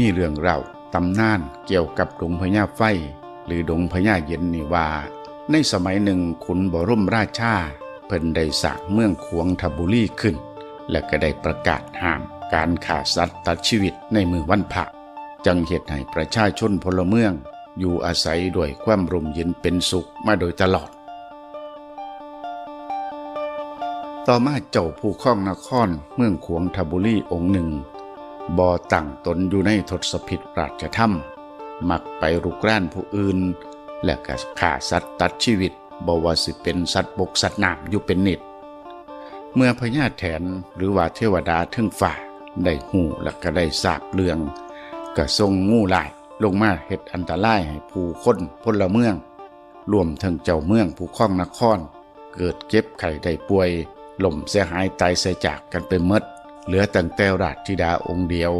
มีเรื่องเล่าตำนานเกี่ยวกับดงพญาไฟ หรือดงพญาเย็นนี่ว่า ในสมัยหนึ่งขุนบรมราชาเพิ่นได้สร้างเมืองขวงทบุรีขึ้น และก็ได้ประกาศห้ามการฆ่าสัตว์ตัดชีวิตในมือวันพระจังเหตุให้ประชาชนพลเมือง อยู่อาศัยด้วยความร่มเย็นเป็นสุขมาโดยตลอด ต่อมาเจ้าผู้ครองนครเมืองขวงทบุรีองค์หนึ่ง บ่ตั้งตนอยู่ในทศพิษราชธรรม มักไปรุกรานผู้อื่น และก็ฆ่าสัตว์ตัดชีวิตบ่ว่าสิเป็นสัตว์บกสัตว์น้ำอยู่เป็นนิด เมื่อพญาแถนหรือว่าเทวดาทึงฝ่าได้หูและก็ได้ทราบเรื่องก็ทรงงูหลายลงมาเฮ็ดอันตรายให้ผู้คนพลเมือง รวมทั้งเจ้าเมืองผู้ครองนคร เกิดเจ็บไข้ได้ป่วยล่มเสียหายตายเสียจากกันไปหมด เหลือตั้งแต่ราชธิดาองค์เดียว